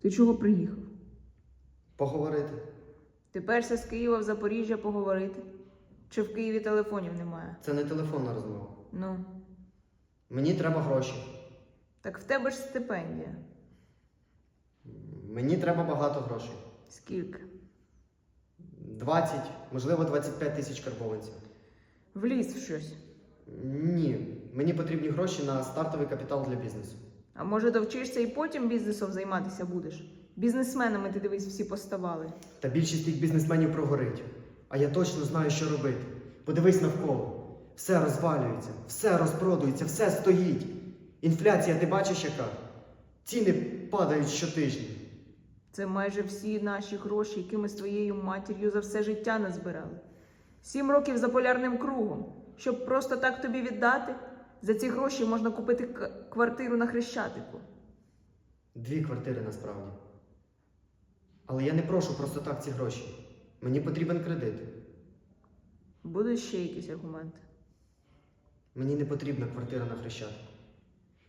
Ти чого приїхав? Поговорити. Ти перся з Києва в Запоріжжя поговорити? Чи в Києві телефонів немає? Це не телефонна розмова. Ну, Мені треба гроші. так в тебе ж стипендія. Мені треба багато грошей. Скільки? 20, можливо, 25 тисяч карбованців. Вліз в щось. Ні, мені потрібні гроші на стартовий капітал для бізнесу. А може довчишся і потім бізнесом займатися будеш? Бізнесменами ти дивись, всі поставали. Та більшість тих бізнесменів прогорить. А я точно знаю, що робити. Подивись навколо. Все розвалюється, все розпродується, все стоїть. Інфляція, ти бачиш яка? Ціни падають щотижня. Це майже всі наші гроші, які ми з твоєю матір'ю за все життя назбирали. Сім років за полярним кругом. Щоб просто так тобі віддати, за ці гроші можна купити квартиру на Хрещатику. Дві квартири насправді. Але я не прошу просто так ці гроші. Мені потрібен кредит. Будуть ще якісь аргументи. Мені не потрібна квартира на Хрещатику.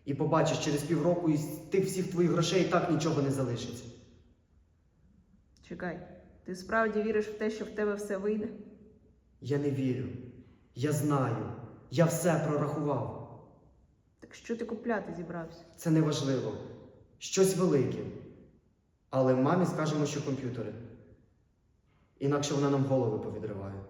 І побачиш, через півроку із тих всіх твоїх грошей і так нічого не залишиться. Чекай, ти справді віриш в те, що в тебе все вийде? Я не вірю. Я знаю. Я все прорахував. Так що ти купляти зібрався? Це не важливо. Щось велике. Але мамі скажемо, що комп'ютери. Інакше вона нам голови повідриває.